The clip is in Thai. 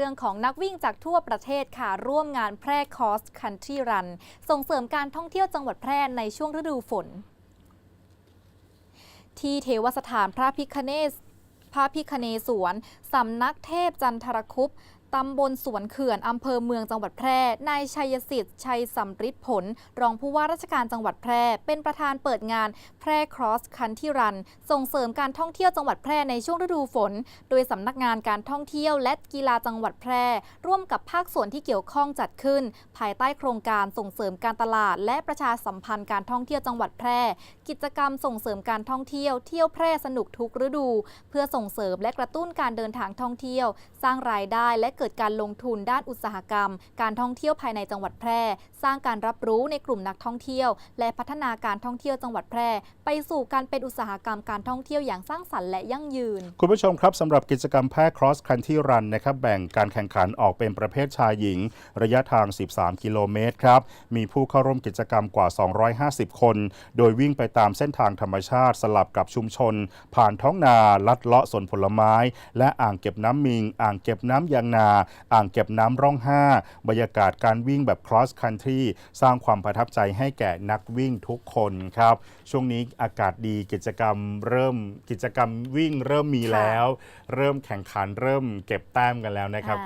เรื่องของนักวิ่งจากทั่วประเทศค่ะ ร่วมงานแพร่คอสคันทรีรัน ส่งเสริมการท่องเที่ยวจังหวัดแพร่ในช่วงฤดูฝน ที่เทวสถานพระพิคเนศพระพิคเนสวน สำนักเทพจันทรคุป ตำบลสวนเขื่อน อำเภอเมืองจังหวัดแพร่ นายชัยสิทธิ์ ชัยสำริดผล รองผู้ว่าราชการจังหวัดแพร่ เป็นประธานเปิดงาน แพร่ครอสคันที่รัน ส่งเสริมการท่องเที่ยวจังหวัดแพร่ในช่วงฤดูฝน โดยสำนักงานการท่องเที่ยวและกีฬาจังหวัดแพร่ ร่วมกับภาคส่วนที่เกี่ยวข้องจัดขึ้น ภายใต้โครงการส่งเสริมการตลาด และประชาสัมพันธ์การท่องเที่ยวจังหวัดแพร่ กิจกรรมส่งเสริมการท่องเที่ยว เที่ยวแพร่สนุกทุกฤดู เพื่อส่งเสริมและกระตุ้นการเดินทางท่องเที่ยว สร้างรายได้และเกิดการลงทุนด้านอุตสาหกรรม การท่องเที่ยวภายในจังหวัดแพร่ สร้างการรับรู้ในกลุ่มนักท่องเที่ยว และพัฒนาการท่องเที่ยวจังหวัดแพร่ ไปสู่การเป็นอุตสาหกรรมการท่องเที่ยวอย่างสร้างสรรค์และยั่งยืน คุณผู้ชมครับสำหรับกิจกรรมแพร่ cross country run นะครับแบ่งการแข่งขันออกเป็นประเภทชายหญิง ระยะทาง 13 กิโลเมตรครับมีผู้เข้าร่วมกิจกรรมกว่า 250 คน โดยวิ่งไปตามเส้นทางธรรมชาติสลับกับชุมชน ผ่านท้องนาลัดเลาะสวนผลไม้ และอ่างเก็บน้ำมิง อ่างเก็บน้ำยางนาอ่างเก็บน้ำร่องห้าบรรยากาศการวิ่งแบบ cross country สร้างความประทับใจให้แก่นักวิ่งทุกคนครับ ช่วงนี้อากาศดีกิจกรรมเริ่มกิจกรรมวิ่งเริ่มมีแล้ว เริ่มแข่งขันเริ่มเก็บแต้มกันแล้วนะครับค่ะ